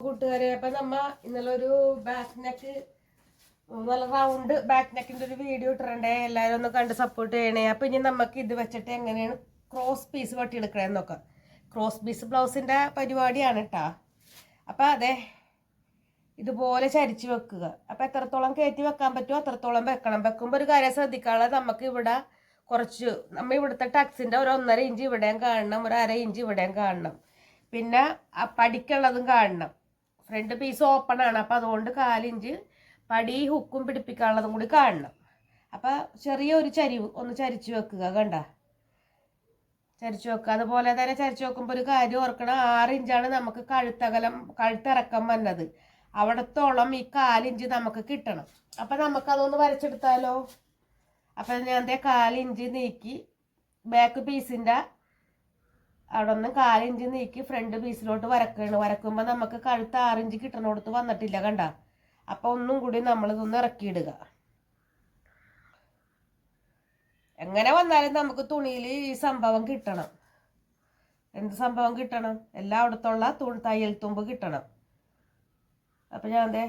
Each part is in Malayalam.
കൂട്ടുകാരെ അപ്പൊ നമ്മ ഇന്നലെ ഒരു ബാക്ക് നെക്ക് നല്ല റൗണ്ട് ബാക്ക് നെക്കിന്റെ ഒരു വീഡിയോ ഇട്ടിട്ടുണ്ടേ. എല്ലാരും ഒന്ന് കണ്ട് സപ്പോർട്ട് ചെയ്യണേ. അപ്പൊ ഇനി നമുക്ക് ഇത് വെച്ചിട്ട് എങ്ങനെയാണ് ക്രോസ് പീസ് നോക്കാം. ക്രോസ് പീസ് ബ്ലൗസിന്റെ പരിപാടിയാണ് കേട്ടാ അപ്പൊ അതെ ഇതുപോലെ ചരിച്ച് വെക്കുക. അപ്പൊ എത്രത്തോളം കയറ്റി വെക്കാൻ പറ്റുമോ അത്രത്തോളം വെക്കണം. വെക്കുമ്പോൾ ഒരു കാര്യം ശ്രദ്ധിക്കാതെ നമുക്ക് ഇവിടെ കുറച്ച് നമ്മ ഇവിടുത്തെ ടക്സിന്റെ ഒരു ഒന്നര ഇഞ്ച് ഇവിടെയും കാണണം ഒരു അര ഇഞ്ച് ഇവിടെയും കാണണം. പിന്നെ ആ കാണണം. ഫ്രണ്ട് പീസ് ഓപ്പൺ ആണ്. അപ്പോൾ അതുകൊണ്ട് കാലിഞ്ച് പടി ഹുക്കും പിടിപ്പിക്കാനുള്ളതും കൂടി കാണണം. അപ്പോൾ ചെറിയ ഒരു ചരിവ് ഒന്ന് ചരിച്ചു വെക്കുക കണ്ട? ചരിച്ചു വെക്കുക. അതുപോലെ തന്നെ ചരിച്ചു വെക്കുമ്പോൾ ഒരു കാര്യം ഓർക്കണം. ആറ് ഇഞ്ചാണ് നമുക്ക് കഴുത്തകലം കഴുത്തിറക്കം വന്നത്. അവിടത്തോളം ഈ കാലിഞ്ച് നമുക്ക് കിട്ടണം. അപ്പം നമുക്കതൊന്ന് വരച്ചെടുത്താലോ? അപ്പം ഞാൻ ദേ കാലിഞ്ച് നീക്കി ബാക്ക് പീസിന്റെ അവിടെ നിന്ന് കാലിഞ്ച് നീക്കി ഫ്രണ്ട് പീസിലോട്ട് വരക്കാണ്. വരക്കുമ്പോൾ നമുക്ക് കഴുത്ത് ആറിഞ്ച് കിട്ടണോടത്ത് വന്നിട്ടില്ല കണ്ട? അപ്പോൾ ഒന്നും കൂടി നമ്മളിതൊന്ന് ഇറക്കിയിടുക. എങ്ങനെ വന്നാലും നമുക്ക് തുണിയിൽ ഈ സംഭവം കിട്ടണം. എന്ത് സംഭവം കിട്ടണം? എല്ലായിടത്തുള്ള തുണി തയ്യൽ തുമ്പ് കിട്ടണം. അപ്പം ഞാൻ അതെ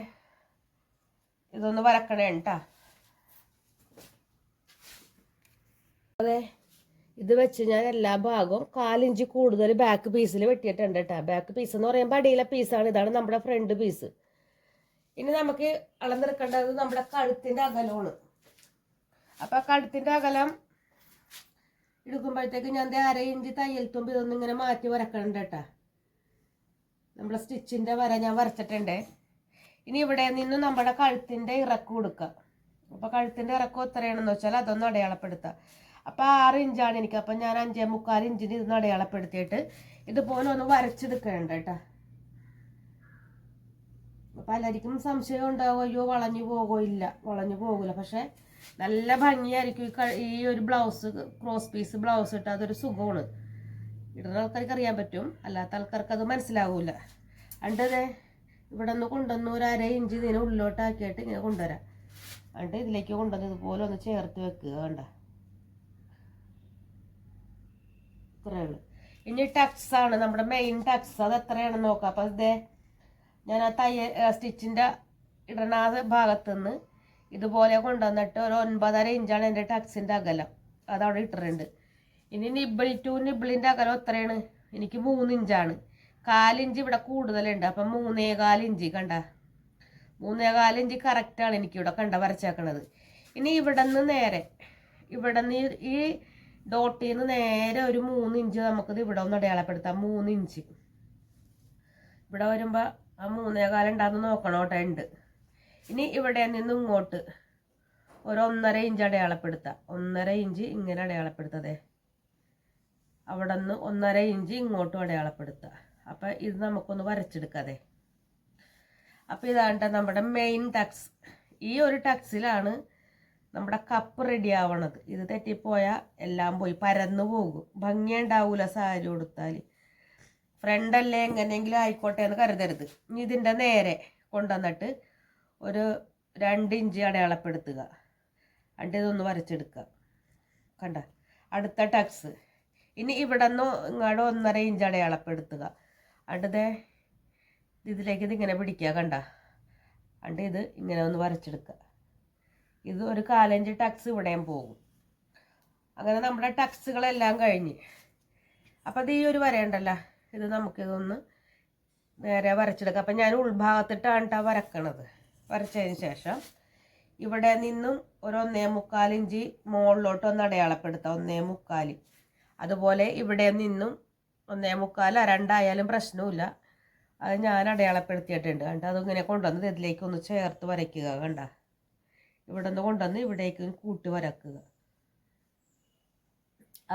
ഇതൊന്ന് വരക്കണേ കേട്ടാ അതെ ഇത് വെച്ച് ഞാൻ എല്ലാ ഭാഗവും കാലിഞ്ച് കൂടുതൽ ബാക്ക് പീസിൽ വെട്ടിയിട്ടുണ്ട് കേട്ടോ ബാക്ക് പീസ് എന്ന് പറയുമ്പോൾ അടിയിലെ പീസാണ് ഇതാണ് നമ്മുടെ ഫ്രണ്ട് പീസ് ഇനി നമുക്ക് അളന്നെടുക്കേണ്ടത് നമ്മുടെ കഴുത്തിന്റെ അകലമാണ്. അപ്പോൾ കഴുത്തിന്റെ അകലം എടുക്കുമ്പോഴത്തേക്ക് ഞാൻ അര ഇഞ്ച് തയ്യൽ തുമ്പ് ഇതൊന്നും ഇങ്ങനെ മാറ്റി വരക്കണുണ്ട് കേട്ടോ നമ്മുടെ സ്റ്റിച്ചിന്റെ വര ഞാൻ വരച്ചിട്ടുണ്ട്. ഇനി ഇവിടെ നിന്ന് നമ്മുടെ കഴുത്തിന്റെ ഇറക്കം കൊടുക്കുക അപ്പോൾ കഴുത്തിന്റെ ഇറക്കം എത്രയാണെന്ന് വെച്ചാൽ അതൊന്ന് അടയാളപ്പെടുത്തുക അപ്പോൾ ആറ് ഇഞ്ചാണ് എനിക്ക്. അപ്പം ഞാൻ അഞ്ചേ മുക്കാൽ ഇഞ്ചിന് ഇതൊന്ന് അടയാളപ്പെടുത്തിയിട്ട് ഇതുപോലെ ഒന്ന് വരച്ചെടുക്കേണ്ട കേട്ടോ. പലർക്കും സംശയം ഉണ്ടാവും? അയ്യോ വളഞ്ഞു പോകോ ഇല്ല വളഞ്ഞു പോകില്ല പക്ഷേ നല്ല ഭംഗിയായിരിക്കും ഈ ഒരു ബ്ലൗസ് ക്രോസ് പീസ് ബ്ലൗസ് ഇട്ട് അതൊരു സുഖമാണ്. ഇടുന്ന ആൾക്കാർക്ക് അറിയാൻ പറ്റും. അല്ലാത്ത ആൾക്കാർക്ക് അത് മനസ്സിലാവൂല. അണ്ടതേ ഇവിടെ നിന്ന് കൊണ്ടുവന്ന് ഒരു അര ഇഞ്ച് ഇതിനെ ഉള്ളിലോട്ടാക്കിയിട്ട് ഇങ്ങനെ കൊണ്ടുവരാം. അണ്ട് ഇതിലേക്ക് കൊണ്ടുവന്ന് ഇതുപോലെ ഒന്ന് ചേർത്ത് വെക്കുക കണ്ട? ഉള്ളൂ ഇനി ടക്സ് ആണ് നമ്മുടെ മെയിൻ ടക്സ് അത് എത്രയാണെന്ന് നോക്കാം. അപ്പം ഇതേ ഞാൻ ആ തയ്യൽ സ്റ്റിച്ചിന്റെ ഇടണ ആ ഭാഗത്തുനിന്ന് ഇതുപോലെ കൊണ്ടുവന്നിട്ട് ഒരു ഒൻപതര ഇഞ്ചാണ് എന്റെ ടക്സിന്റെ അകലം. അതവിടെ ഇട്ടിട്ടുണ്ട്. ഇനി നിബിൾ ടു നിബിളിന്റെ അകലം എത്രയാണ്? എനിക്ക് മൂന്ന് ഇഞ്ചാണ്. കാലിഞ്ച് ഇവിടെ കൂടുതലുണ്ട്. അപ്പം മൂന്നേ കാലിഞ്ച് കണ്ട? മൂന്നേ കാലിഞ്ച് കറക്റ്റാണ് എനിക്കിവിടെ കണ്ട വരച്ചേക്കണത്. ഇനി ഇവിടെ നിന്ന് നേരെ ഇവിടെ നിന്ന് ഈ ഡോട്ടിൽ നിന്ന് നേരെ ഒരു മൂന്ന് ഇഞ്ച് നമുക്കിത് ഇവിടെ ഒന്ന് അടയാളപ്പെടുത്താം. മൂന്ന് ഇഞ്ച് ഇവിടെ വരുമ്പോൾ ആ മൂന്നേ കാലം ഉണ്ടാകുന്ന നോക്കണം കേട്ടോ ഉണ്ട് ഇനി ഇവിടെ നിന്ന് ഇങ്ങോട്ട് ഒരു ഒന്നര ഇഞ്ച് അടയാളപ്പെടുത്താം. ഒന്നര ഇഞ്ച് ഇങ്ങനെ അടയാളപ്പെടുത്തതേ അവിടെ നിന്ന് ഒന്നര ഇഞ്ച് ഇങ്ങോട്ടും അടയാളപ്പെടുത്തുക അപ്പം ഇത് നമുക്കൊന്ന് വരച്ചെടുക്കാതെ അപ്പം ഇതാണ്ട നമ്മുടെ മെയിൻ ടക്സ് ഈ ഒരു ടക്സിലാണ് നമ്മുടെ കപ്പ് റെഡി ആവണത്. ഇത് തെറ്റിപ്പോയാൽ എല്ലാം പോയി പരന്നു പോകും. ഭംഗിയുണ്ടാവൂല സാരി കൊടുത്താൽ ഫ്രണ്ടല്ലേ എങ്ങനെയെങ്കിലും ആയിക്കോട്ടെ എന്ന് കരുതരുത്. ഇനി ഇതിന്റെ നേരെ കൊണ്ടുവന്നിട്ട് ഒരു രണ്ട് ഇഞ്ച് അടയാളപ്പെടുത്തുക. എന്നിട്ട് ഇതൊന്ന് വരച്ചെടുക്കുക. കണ്ട? അടുത്ത ടക്സ് ഇനി ഇവിടെ നിന്ന് ഇങ്ങോട്ട് ഒന്നര ഇഞ്ച് അടയാളപ്പെടുത്തുക. അടുത്തേ ഇതിലേക്ക് ഇത് ഇങ്ങനെ പിടിക്കുക കണ്ട? അണ്ട് ഇത് ഇങ്ങനെ ഒന്ന് വരച്ചെടുക്കുക. ഇത് ഒരു കാലഞ്ച് ടക്സ് ഇവിടെയും പോകും. അങ്ങനെ നമ്മുടെ ടക്സുകളെല്ലാം കഴിഞ്ഞ്. അപ്പം അത് ഈ ഒരു വരയുണ്ടല്ലോ. ഇത് നമുക്കിതൊന്ന് നേരെ വരച്ചെടുക്കാം. അപ്പം ഞാൻ ഉൾഭാഗത്തിട്ടാണ് കേട്ടോ വരക്കണത്. വരച്ചതിന് ശേഷം ഇവിടെ നിന്നും ഒരു ഒന്നേ മുക്കാൽ ഇഞ്ച് മുകളിലോട്ട് ഒന്ന് അടയാളപ്പെടുത്താം. ഒന്നേ മുക്കാൽ. അതുപോലെ ഇവിടെ നിന്നും ഒന്നേ മുക്കാൽ രണ്ടായാലും പ്രശ്നമില്ല അത് ഞാൻ അടയാളപ്പെടുത്തിയിട്ടുണ്ട് കണ്ട? അതിങ്ങനെ കൊണ്ടുവന്നത് ഇതിലേക്ക് ഒന്ന് ചേർത്ത് വരയ്ക്കുക കണ്ട? ഇവിടെ നിന്ന് കൊണ്ടുവന്ന് ഇവിടേക്ക് കൂട്ടി വരക്കുക.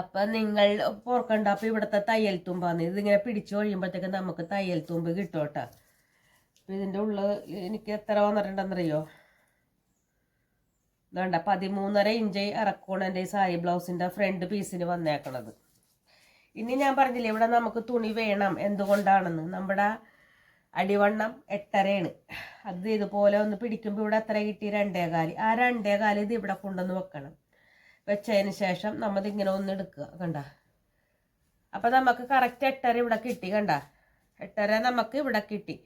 അപ്പം നിങ്ങൾ പുറക്കണ്ട അപ്പം ഇവിടുത്തെ തയ്യൽ തുമ്പാന്ന് ഇതിങ്ങനെ പിടിച്ചു കഴിയുമ്പോഴത്തേക്ക് നമുക്ക് തയ്യൽ തുമ്പ് കിട്ടും ഇതിന്റെ ഉള്ളിൽ എനിക്ക് എത്ര വന്നിട്ടുണ്ടെന്നറിയോ? വേണ്ട പതിമൂന്നര ഇഞ്ച് ഇറക്കണം എന്റെ ഈ സാരി ബ്ലൗസിന്റെ ഫ്രണ്ട് പീസിന് വന്നേക്കണത്. ഇനി ഞാൻ പറഞ്ഞില്ലേ ഇവിടെ നമുക്ക് തുണി വേണം. എന്തുകൊണ്ടാണെന്ന്? നമ്മുടെ അടിവണ്ണം എട്ടരയാണ്. അത് ഇതുപോലെ ഒന്ന് പിടിക്കുമ്പോൾ ഇവിടെ എത്ര കിട്ടി? രണ്ടേകാൽ ആ രണ്ടേകാൽ ഇത് ഇവിടെ കൊണ്ടുവന്ന് വെക്കണം. വെച്ചതിന് ശേഷം നമ്മളിങ്ങനെ ഒന്ന് എടുക്കുക കണ്ട? അപ്പം നമുക്ക് കറക്റ്റ് എട്ടര ഇവിടെ കിട്ടി കണ്ട? എട്ടര നമുക്ക് ഇവിടെ കിട്ടി.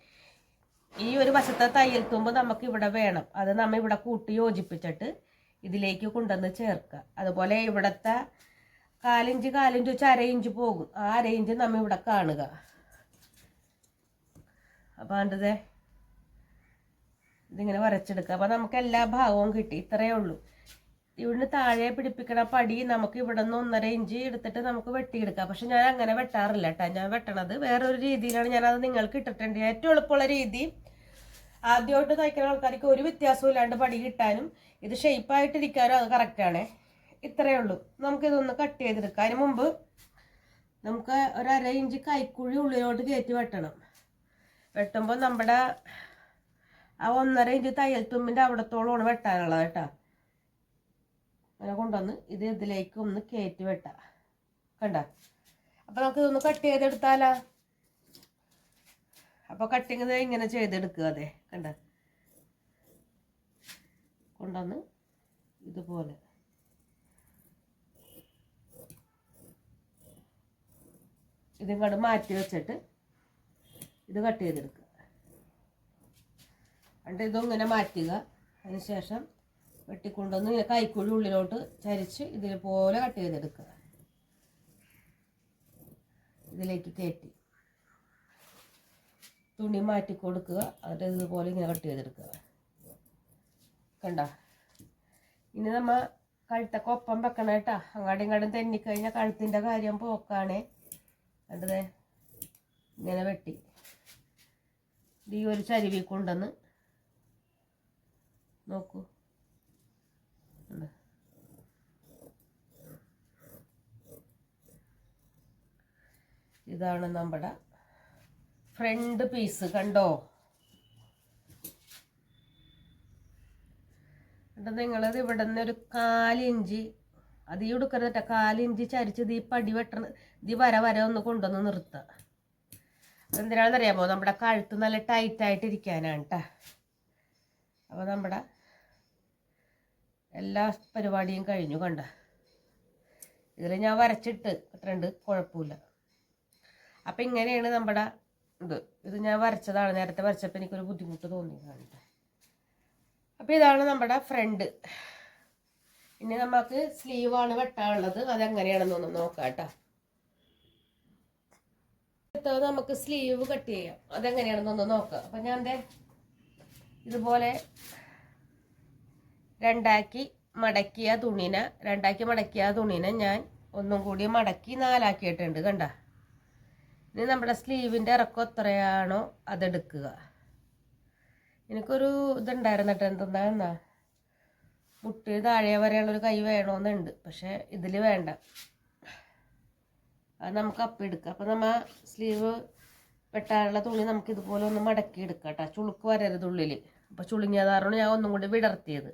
ഈ ഒരു വശത്തെ തയ്യൽ തുമ്പ് നമുക്ക് ഇവിടെ വേണം. അത് നമ്മൾ ഇവിടെ കൂട്ടി യോജിപ്പിച്ചിട്ട് ഇതിലേക്ക് കൊണ്ടുവന്ന് ചേർക്കുക. അതുപോലെ ഇവിടുത്തെ കാലിഞ്ച് കാലിഞ്ച് വെച്ച് അര ഇഞ്ച് പോകും. ആ അര ഇഞ്ച് നമ്മ ഇവിടെ കാണുക. അപ്പം കണ്ടതേ ഇതിങ്ങനെ വരച്ചെടുക്കുക. അപ്പോൾ നമുക്ക് എല്ലാ ഭാഗവും കിട്ടി. ഇത്രയേ ഉള്ളൂ. ഇവിടുന്ന് താഴെ പിടിപ്പിക്കണ പടി നമുക്ക് ഇവിടെ നിന്ന് ഒന്നര ഇഞ്ച് എടുത്തിട്ട് നമുക്ക് വെട്ടിയെടുക്കാം. പക്ഷെ ഞാൻ അങ്ങനെ വെട്ടാറില്ല കേട്ടോ. ഞാൻ വെട്ടണത് വേറൊരു രീതിയിലാണ്. ഞാനത് നിങ്ങൾക്ക് ഇട്ടിട്ടുണ്ട്. ഏറ്റവും എളുപ്പമുള്ള രീതി ആദ്യമായിട്ട് തയ്ക്കുന്ന ആൾക്കാർക്ക് ഒരു വ്യത്യാസവും ഇല്ലാണ്ട് പടി കിട്ടാനും ഇത് ഷെയ്പ്പായിട്ടിരിക്കാനും അത് കറക്റ്റാണ് ഇത്രയേ ഉള്ളൂ. നമുക്കിതൊന്ന് കട്ട് ചെയ്തെടുക്കാം. അതിന് മുമ്പ് നമുക്ക് ഒരു അര ഇഞ്ച് കൈക്കുഴി ഉള്ളിലോട്ട് കയറ്റി വെട്ടണം. വെട്ടുമ്പോൾ നമ്മുടെ ആ ഒന്നര ഇഞ്ച് തയ്യൽ തുമ്പിന്റെ അവിടത്തോളമാണ് വെട്ടാനുള്ളത് കേട്ടോ. അങ്ങനെ കൊണ്ടുവന്ന് ഇത് ഇതിലേക്ക് ഒന്ന് കയറ്റി വെട്ടാം. കണ്ട? അപ്പം നമുക്ക് ഇതൊന്ന് കട്ട് ചെയ്തെടുത്താലാ? അപ്പോൾ കട്ടിങ് ഇങ്ങനെ ചെയ്തെടുക്കുക അതെ. കണ്ട? കൊണ്ടുവന്ന് ഇതുപോലെ. ഇതും കണ്ട് മാറ്റി വെച്ചിട്ട് ഇത് കട്ട് ചെയ്തെടുക്കുക. എന്നിട്ട് ഇതും മാറ്റുക. അതിനുശേഷം വെട്ടിക്കൊണ്ടുവന്ന് ഇങ്ങനെ കൈക്കുഴി ഉള്ളിലോട്ട് ചരിച്ച് പോലെ കട്ട് ചെയ്തെടുക്കുക. ഇതിലേക്ക് കയറ്റി. തുണി മാറ്റി കൊടുക്കുക. എന്നിട്ട് ഇതുപോലെ ഇങ്ങനെ കട്ട് ചെയ്തെടുക്കുക. കണ്ട? ഇനി നമ്മൾ കഴുത്തൊക്കെ ഒപ്പം വെക്കണം കേട്ടോ. അങ്ങാടും ഇങ്ങാടും തെന്നിക്കഴിഞ്ഞാൽ കഴുത്തിന്റെ കാര്യം പോക്കാണേ. കണ്ടതേ? ഇങ്ങനെ വെട്ടി. ഈ ഒരു ചരുവി കൊണ്ടെന്ന് നോക്കൂ? ഇതാണ് നമ്മുടെ ഫ്രണ്ട് പീസ് കണ്ടോ? എന്നിട്ട് നിങ്ങളത്? ഇവിടെ നിന്ന് ഒരു കാലിഞ്ച് അത് ഈ എടുക്കരുത് കാലിഞ്ച് ചരിച്ചത് ഈ പടി വെട്ടണ ഇത് വര വര ഒന്ന് കൊണ്ടുവന്ന് നിർത്തുക അതെന്തിനാണെന്നറിയാമോ നമ്മുടെ കഴുത്ത് നല്ല ടൈറ്റായിട്ട് ഇരിക്കാനാണ് കേട്ടോ അപ്പോൾ നമ്മുടെ എല്ലാ പരിപാടിയും കഴിഞ്ഞു കണ്ട? ഇതിൽ ഞാൻ വരച്ചിട്ട് ഇട്ടുണ്ട് കുഴപ്പമില്ല. അപ്പം ഇങ്ങനെയാണ് നമ്മുടെ ഇത്. ഇത് ഞാൻ വരച്ചതാണ് നേരത്തെ വരച്ചപ്പോൾ എനിക്കൊരു ബുദ്ധിമുട്ട് തോന്നിയതാണ്. അപ്പോൾ ഇതാണ് നമ്മുടെ ഫ്രണ്ട് ഇനി നമുക്ക് സ്ലീവാണ് വെട്ടാനുള്ളത്. അതെങ്ങനെയാണെന്നൊന്ന് നോക്കാം കേട്ടോ അടുത്തത് നമുക്ക് സ്ലീവ് കട്ട് ചെയ്യാം. അതെങ്ങനെയാണെന്നൊന്ന് നോക്കാം. അപ്പം ഞാൻ ദേ ഇതുപോലെ രണ്ടാക്കി മടക്കിയ തുണിനെ രണ്ടാക്കി മടക്കിയ തുണിനെ ഞാൻ ഒന്നും കൂടി മടക്കി നാലാക്കിയിട്ടുണ്ട് കണ്ട. ഇനി നമ്മുടെ സ്ലീവിന്റെ ഇറക്കം എത്രയാണോ അതെടുക്കുക. എനിക്കൊരു ഇതുണ്ടായിരുന്നു കേട്ടോ. എന്തെന്നാ മുട്ടി താഴെ വരെയുള്ളൊരു കൈ വേണമെന്നുണ്ട് പക്ഷേ ഇതിൽ വേണ്ട. അത് നമുക്ക് അപ്പം എടുക്കാം. അപ്പം നമ്മൾ സ്ലീവ് വെട്ടാനുള്ള തുണി നമുക്ക് ഇതുപോലെ ഒന്ന് മടക്കി എടുക്കാം കേട്ടോ ചുളുക്ക് വരരുത് ഉള്ളിൽ അപ്പോൾ ചുളുങ്ങിയതാറാണ് ഞാൻ ഒന്നും കൂടി വിടർത്തിയത്.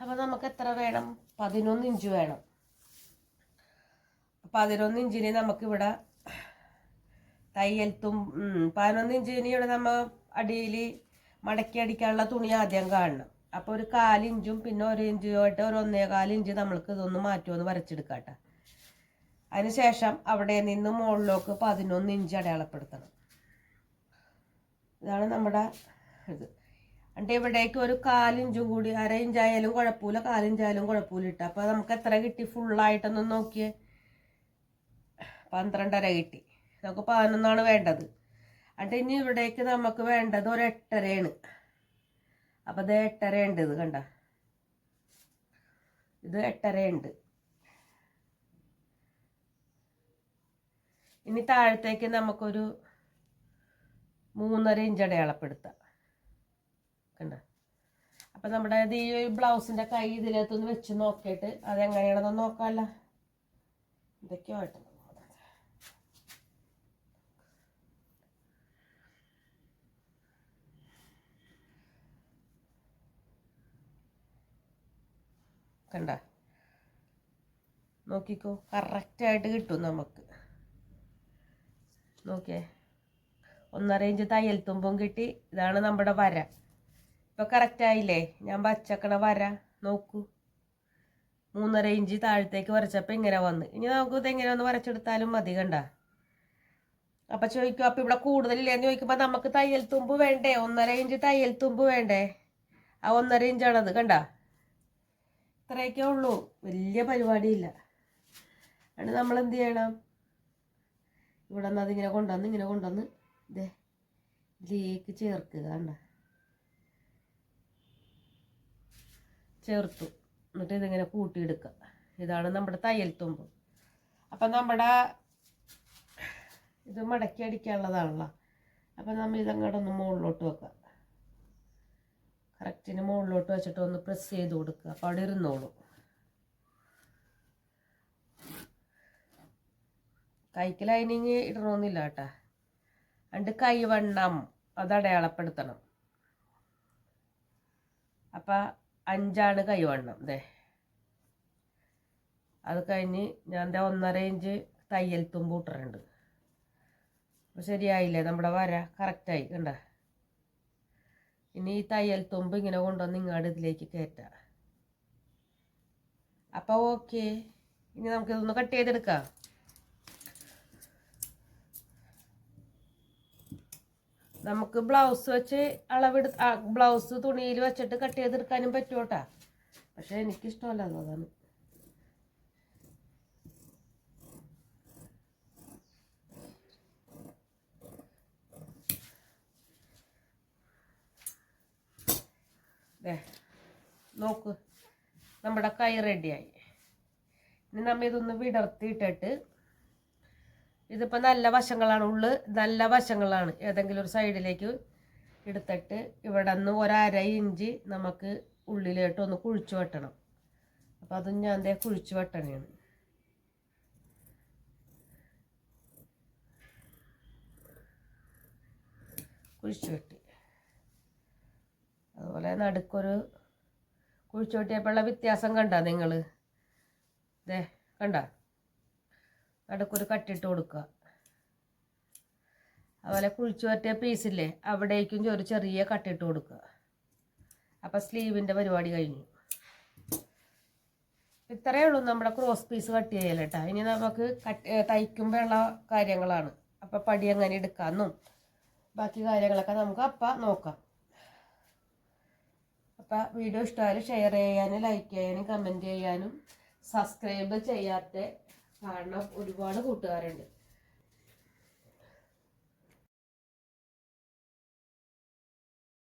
അപ്പോൾ നമുക്ക് എത്ര വേണം? പതിനൊന്ന് ഇഞ്ച് വേണം. പതിനൊന്ന് ഇഞ്ചിന് നമുക്കിവിടെ തയ്യൽ തും പതിനൊന്ന് ഇഞ്ചിന് ഇവിടെ നമ്മൾ അടിയിൽ മടക്കി അടിക്കാനുള്ള തുണി ആദ്യം കാണണം. അപ്പോൾ ഒരു കാലിഞ്ചും പിന്നെ ഒരു ഇഞ്ചുമായിട്ട് ഒരു ഒന്നേ കാലിഞ്ച് നമ്മൾക്ക് ഇതൊന്ന് മാറ്റുമെന്ന് വരച്ചെടുക്കാം കേട്ടോ അതിനുശേഷം അവിടെ നിന്ന് മുകളിലേക്ക് പതിനൊന്ന് ഇഞ്ച് അടയാളപ്പെടുത്തണം. ഇതാണ് നമ്മുടെ ഇത്. എന്നിട്ട് ഇവിടേക്ക് ഒരു കാലിഞ്ചും കൂടി അര ഇഞ്ചായാലും കുഴപ്പമില്ല കാലിഞ്ചായാലും കുഴപ്പമില്ല ഇട്ട. അപ്പോൾ നമുക്ക് എത്ര കിട്ടി? ഫുള്ളായിട്ടൊന്നും നോക്കിയേ. പന്ത്രണ്ടര കിട്ടി. നമുക്ക് പതിനൊന്നാണ് വേണ്ടത്. എന്നിട്ട് ഇനി ഇവിടേക്ക് നമുക്ക് വേണ്ടത് ഒരു എട്ടരയാണ്. അപ്പോൾ ഇത് എട്ടര ഉണ്ട് ഇത് കണ്ട? ഇത് എട്ടരയുണ്ട്. ഇനി താഴത്തേക്ക് നമുക്കൊരു മൂന്നര ഇഞ്ച് അടയാളപ്പെടുത്താം. കണ്ട? അപ്പം നമ്മുടെ ഈ ബ്ലൗസിന്റെ കൈ ഇതിലകത്തൊന്ന് വെച്ച് നോക്കിയിട്ട് അതെങ്ങനെയാണെന്ന് നോക്കാമല്ലോ ഇതൊക്കെയോ ആയിട്ട് കണ്ട? നോക്കിക്കോ കറക്റ്റായിട്ട് കിട്ടും നമുക്ക്. നോക്കിയേ. ഒന്നര ഇഞ്ച് തയ്യൽ തുമ്പും കിട്ടി. ഇതാണ് നമ്മുടെ വര. ഇപ്പൊ കറക്റ്റ് ആയില്ലേ? ഞാൻ വച്ചക്കണ വര നോക്കൂ. മൂന്നര ഇഞ്ച് താഴത്തേക്ക് വരച്ചപ്പോൾ ഇങ്ങനെ വന്ന്. ഇനി നമുക്ക് ഇത് എങ്ങനെ ഒന്ന് വരച്ചെടുത്താലും മതി കണ്ട. അപ്പൊ ചോദിക്കും അപ്പൊ ഇവിടെ കൂടുതലില്ലെന്ന് ചോദിക്കുമ്പോ നമുക്ക് തയ്യൽ തുമ്പ് വേണ്ടേ? ഒന്നര ഇഞ്ച് തയ്യൽ തുമ്പ് വേണ്ടേ? ആ ഒന്നര ഇഞ്ചാണത് കണ്ട? ഇത്രയൊക്കെ ഉള്ളൂ. വലിയ പരിപാടിയില്ല. അതുകൊണ്ട് നമ്മൾ എന്ത് ചെയ്യണം? ഇവിടെ നിന്ന് അതിങ്ങനെ കൊണ്ടുവന്ന് ഇങ്ങനെ കൊണ്ടുവന്ന് ഇതേ ഇതിലേക്ക് ചേർക്കുക കണ്ട? ചേർത്തു. എന്നിട്ട് ഇതിങ്ങനെ കൂട്ടിയെടുക്കുക. ഇതാണ് നമ്മുടെ തയ്യൽ തുമ്പ്. അപ്പം നമ്മുടെ ഇത് മടക്കി അടിക്കാനുള്ളതാണല്ലോ. അപ്പം നമ്മൾ ഇതങ്ങോട്ട് ഒന്ന് മുകളിലോട്ട് വെക്കുക. കറക്റ്റിന് മുകളിലോട്ട് വെച്ചിട്ട് ഒന്ന് പ്രസ് ചെയ്ത് കൊടുക്കുക. അപ്പോൾ അവിടെ ഇരുന്നോളൂ. കൈക്ക് ലൈനിങ് ഇടണമെന്നില്ല കേട്ടാ. അണ്ട് കൈവണ്ണം അത് അടയാളപ്പെടുത്തണം. അപ്പം അഞ്ചാണ് കൈവണ്ണം ദേ. അത് കഴിഞ്ഞ് ഞാൻ ദേ ഒന്നര ഇഞ്ച് തയ്യൽ തുമ്പ് ഇട്ടിട്ടുണ്ട്. അപ്പോൾ ശരിയായില്ലേ? നമ്മുടെ വര കറക്റ്റായി കണ്ട. ഇനി ഈ തയ്യൽ തുമ്പ് ഇങ്ങനെ കൊണ്ടുവന്ന് ഇങ്ങോട്ട് ഇതിലേക്ക് കയറ്റാം അപ്പോൾ ഓക്കെ. ഇനി നമുക്കിതൊന്ന് കട്ട് ചെയ്തെടുക്കാം. നമുക്ക് ബ്ലൗസ് വെച്ച് അളവെടു ബ്ലൗസ് തുണിയിൽ വെച്ചിട്ട് കട്ട് ചെയ്തെടുക്കാനും പറ്റുമോട്ടാ പക്ഷെ എനിക്കിഷ്ടമല്ല അതാണ്. നോക്ക്. നമ്മുടെ കൈ റെഡിയായി ഇനി നമ്മ ഇതൊന്ന് വിടർത്തിയിട്ടിട്ട് ഇതിപ്പോൾ നല്ല വശങ്ങളാണ്. ഉള്ളു നല്ല വശങ്ങളാണ്. ഏതെങ്കിലും ഒരു സൈഡിലേക്ക് എടുത്തിട്ട് ഇവിടെ നിന്ന് ഒരര ഇഞ്ച് നമുക്ക് ഉള്ളിലോട്ട് ഒന്ന് കുഴിച്ചു വെട്ടണം. അപ്പം അതും ഞാൻ ദേ കുഴിച്ചു വെട്ടണേണ് കുഴിച്ചു വെട്ടി. അതുപോലെ നടുക്കൊരു കുഴിച്ചു വെട്ടിയപ്പോഴുള്ള വ്യത്യാസം കണ്ട നിങ്ങൾ ദേ കണ്ട? നടുക്കൊരു കട്ടിട്ട് കൊടുക്കുക. അതുപോലെ കുഴിച്ചു പറ്റിയ പീസില്ലേ അവിടേക്കും ഒരു ചെറിയ കട്ടിട്ട് കൊടുക്കുക. അപ്പം സ്ലീവിന്റെ പരിപാടി കഴിഞ്ഞു. ഇത്രയേ ഉള്ളൂ നമ്മുടെ ക്രോസ് പീസ് കട്ട് ചെയ്യൽ കേട്ടോ ഇനി നമുക്ക് കട്ട് തയ്ക്കുമ്പോഴുള്ള കാര്യങ്ങളാണ്. അപ്പം പടി എങ്ങനെ എടുക്കാമെന്നും ബാക്കി കാര്യങ്ങളൊക്കെ നമുക്ക് അപ്പം നോക്കാം. അപ്പം വീഡിയോ ഇഷ്ടമായാലും ഷെയർ ചെയ്യാനും ലൈക്ക് ചെയ്യാനും കമന്റ് ചെയ്യാനും സബ്സ്ക്രൈബ് ചെയ്യാത്ത കാരണം ഒരുപാട് കൂട്ടുകാരുണ്ട്.